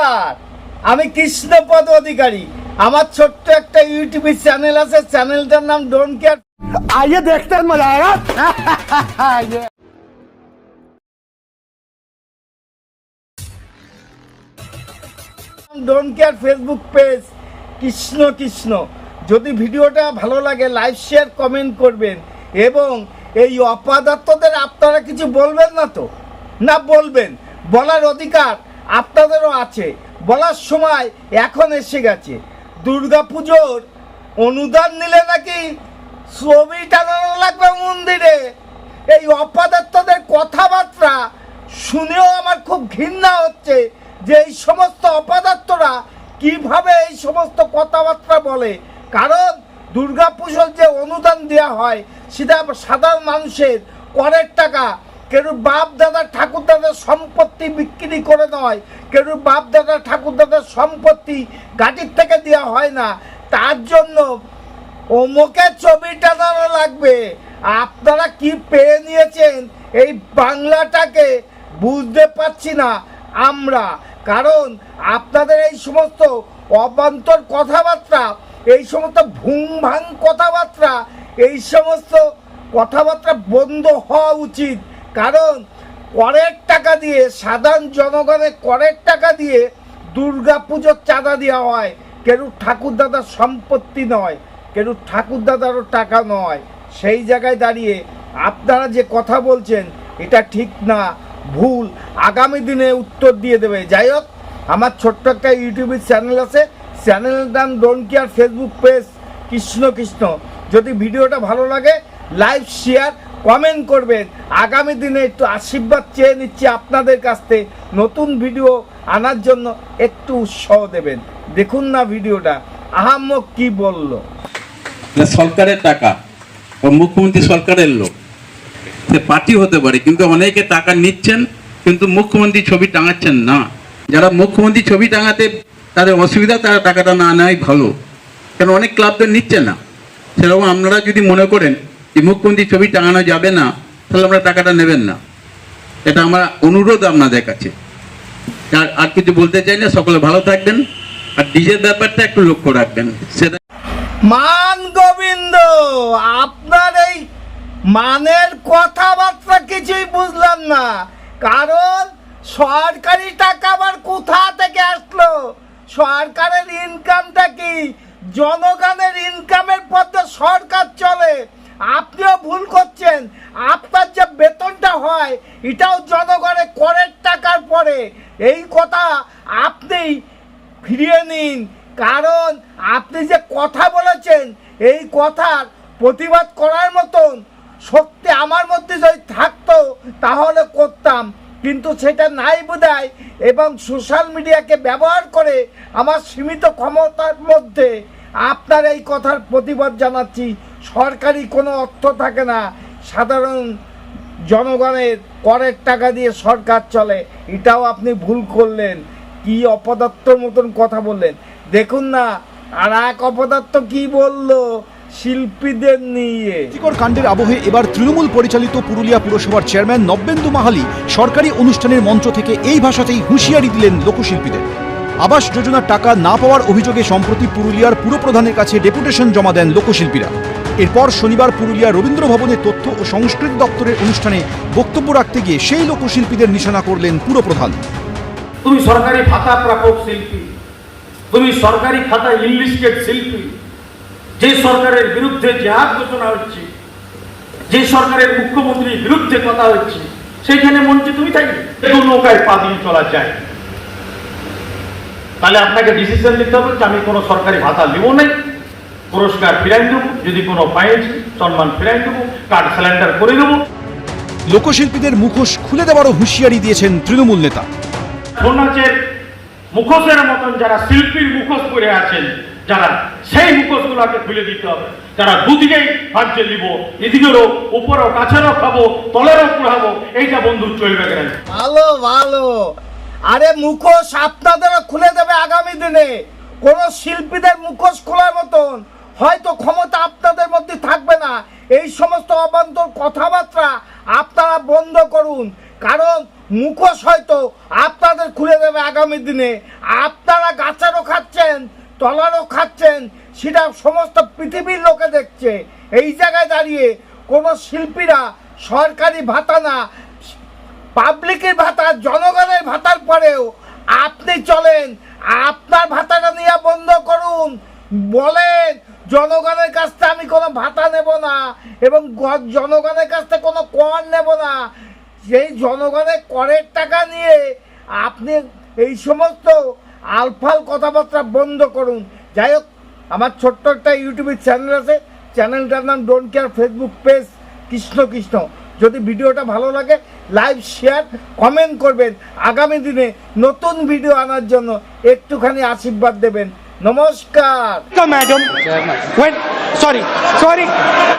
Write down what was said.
নমস্কার। আমি কৃষ্ণপদ অধিকারী। আমার ছোট্ট একটা ইউটিউব চ্যানেল আছে চ্যানেলটার নাম ডোন্ট কেয়ার আইয়ে মজা don't care Facebook page Krishna Krishna. যদি ভিডিওটা ভালো লাগে লাইক শেয়ার কমেন্ট করবেন। এবং এই অপদার্থদের আপনারা কিছু বলবেন না তো? না বলবেন। বলার অধিকার আপনাদেরও আছে। বলার সময় এখন এসে গেছে। দুর্গা পুজোর অনুদান নিলে নাকি ছবি টানানো লাগবে মন্দিরে। এই অপদার্থদের কথাবার্তা শুনেও আমার খুব ঘৃণা হচ্ছে যে এই সমস্ত অপদার্থরা কীভাবে এই সমস্ত কথাবার্তা বলে। কারণ দুর্গা পুজোর যে অনুদান দেওয়া হয়, সেটা সাধারণ মানুষের করের টাকা। কেউ বাপ দাদা ঠাকুর দাদার সম্পত্তি বিক্রি করে নয় কেউ বাপ দাদা ঠাকুর দাদার সম্পত্তি গাড়ির থেকে দেওয়া হয় না। তার জন্য অমুকে ছবিটা টানানো লাগবে। আপনারা কি পেয়ে নিয়েছেন এই বাংলাটাকে বুঝতে পারছি না আমরা। কারণ আপনাদের এই সমস্ত অবান্তর কথাবার্তা, এই সমস্ত ভুং ভাং কথাবার্তা, এই সমস্ত কথাবার্তা বন্ধ হওয়া উচিত। কারণ করের টাকা দিয়ে, সাধারণ জনগণের করের টাকা দিয়ে দুর্গা পুজোর চাঁদা দেওয়া হয়। কেউ ঠাকুর দাদার সম্পত্তি নয় কেউ ঠাকুর দাদারও টাকা নয়। সেই জায়গায় দাঁড়িয়ে আপনারা যে কথা বলছেন, এটা ঠিক না, ভুল। আগামী দিনে উত্তর দিয়ে দেবে। যাই হোক, আমার ছোট্ট একটা ইউটিউবের চ্যানেল আছে। চ্যানেলের নাম don't care Facebook page Krishna Krishna. যদি ভিডিওটা ভালো লাগে লাইভ শেয়ার কমেন্ট করবেন। আগামী দিনে একটু আশীর্বাদ চেয়ে নিচ্ছি আপনাদের কাছ থেকে। নতুন ভিডিও আনার জন্য একটু উৎসাহ দেবেন। দেখুন না ভিডিওটা। আহাম্মক কি বলল? সরকারের টাকা। মুখ্যমন্ত্রী সরকারের লোক। সে পার্টি হতে পারে, কিন্তু অনেকে টাকা নিচ্ছেন, কিন্তু মুখ্যমন্ত্রী ছবি টাঙাচ্ছেন না। যারা মুখ্যমন্ত্রী ছবি টাঙাতে তাদের অসুবিধা, তারা টাকাটা না নেওয়াই ভালো। কেন, অনেক ক্লাব তো নিচ্ছে না। সেরকম আপনারা যদি মনে করেন যে মুখ্যমন্ত্রী ছবি টাঙানো যাবে না, তাহলে আমরা টাকাটা নেবেন না। এটা আমার অনুরোধ আপনাদের কাছে। আর আর কিছু বলতে চাই না, সকলে ভালো থাকবেন। আর ডিজের ব্যাপারটা একটু লক্ষ্য রাখবেন। সেটা মান গোবিন্দ, আপনার এই মানের কথাবার্তা কিছুই বুঝলাম না। কারণ সরকারি টাকা আবার কোথা থেকে আসলো? সরকারের ইনকামটা কি? জনগণের ইনকামের পথে সরকার চলে। আপনিও ভুল করছেন। আপনার যে বেতনটা হয়, এটাও জনগণের করের টাকার পরে। এই কথা আপনি ফিরিয়ে নিন। কারণ আপনি যে কথা বলেছেন, এই কথার প্রতিবাদ করার মতন শক্তি আমার মধ্যে যদি থাকতো, তাহলে করতাম। কিন্তু সেটা নাই বোধায় এবং সোশ্যাল মিডিয়াকে ব্যবহার করে আমার সীমিত ক্ষমতার মধ্যে আপনার এই কথার প্রতিবাদ জানাচ্ছি। সরকারি কোনো অর্থ থাকে না। সাধারণ জনগণের করের টাকা দিয়ে সরকার চলে। এটাও আপনি ভুল করলেন। কি অপদার্থর মতন কথা বললেন। দেখুন না, আর এক অপদার্থ কি বলল? শিল্পীদের নিয়ে। কাণ্ডের আবহে এবার তৃণমূল পরিচালিত পুরুলিয়া পুরসভার চেয়ারম্যান নব্যেন্দু মাহালি সরকারি অনুষ্ঠানের মঞ্চ থেকে এই ভাষাতেই হুঁশিয়ারি দিলেন লোকশিল্পীদের। আবাস যোজনার টাকা না পাওয়ার অভিযোগে সম্প্রতি পুরুলিয়ার পুরপ্রধানের কাছে ডেপুটেশন জমা দেন লোকশিল্পীরা। এরপর শনিবার পুরুলিয়া রবীন্দ্র ভবনে তথ্য ও সংস্কৃতি দপ্তরের অনুষ্ঠানে বক্তব্য রাখতে গিয়ে সেই লোকশিল্পীদের নিশানা করলেন পুরপ্রধান। তুমি সরকারি ভাতা প্রাপক শিল্পী, তুমি সরকারি খাতা ইনলিস্টেড শিল্পী, যে সরকারের বিরুদ্ধে জেহাদ ঘোষণা হচ্ছে, যে সরকারের মুখ্যমন্ত্রীর বিরুদ্ধে কথা হচ্ছে, সেইখানে মঞ্চে তুমি থাকবে দু নৌকায় পা দিয়ে চলা যায়। তাহলে আপনাকে ডিসিশন নিতে হবে যে আমি কোনো সরকারি ভাতা নেব নাই। পুরস্কার ফিরাই দেবো যদি কোনো পাইছি সম্মান ফিরাই দেবো কার্ড স্যালেন্ডার করে দেবো। লোকশিল্পীদের মুখোশ খুলে দেওয়ারও হুঁশিয়ারি দিয়েছেন তৃণমূল নেতা। ছৌ নাচের মুখোশের মতন যারা শিল্পীর মুখোশ করে আছেন যারা সেই মুখোশগুলোকে খুলে দিতে হবে। যারা দুদিকেই ভাবছে নিব এদিকেরও উপরেও কাছেরও খাব তলেরও পুড়াবো এইটা বন্ধু চলবে কেন? ভালো ভালো। আরে মুখোশ আপনাদেরও খুলে দেবে আগামী দিনে। কোন শিল্পীদের মুখোশ খোলার মতন। হয়তো ক্ষমতা আপনাদের মধ্যে থাকবে না। এই সমস্ত অবান্তর কথাবার্তা আপনারা বন্ধ করুন। কারণ মুখোশ হয়তো আপনাদের খুলে দেবে আগামী দিনে। আপনারা গাছেরও খাচ্ছেন, তলারও খাচ্ছেন, সেটা সমস্ত পৃথিবীর লোকে দেখছে। এই জায়গায় দাঁড়িয়ে কোনো শিল্পীরা সরকারি ভাতা না, পাবলিকের ভাতা, জনগণের ভাতার পরেও আপনি চলেন, আপনার ভাতাটা নিয়ে বন্ধ করুন। বলেন, জনগণের কাছ থেকে আমি কোনো ভাতা নেব না এবং জনগণের কাছ থেকে কোনো কর নেব না। সেই জনগণের করের টাকা নিয়ে আপনি এই সমস্ত আলফাল কথাবার্তা বন্ধ করুন। যাই হোক, আমার ছোট্ট একটা ইউটিউবের চ্যানেল আছে। চ্যানেলটার নাম don't care Facebook page Krishna Krishna. যদি ভিডিওটা ভালো লাগে লাইভ শেয়ার, কমেন্ট করবেন। আগামী দিনে নতুন ভিডিও আনার জন্য একটুখানি আশীর্বাদ দেবেন। নমস্কার madam. When? Sorry. Sorry.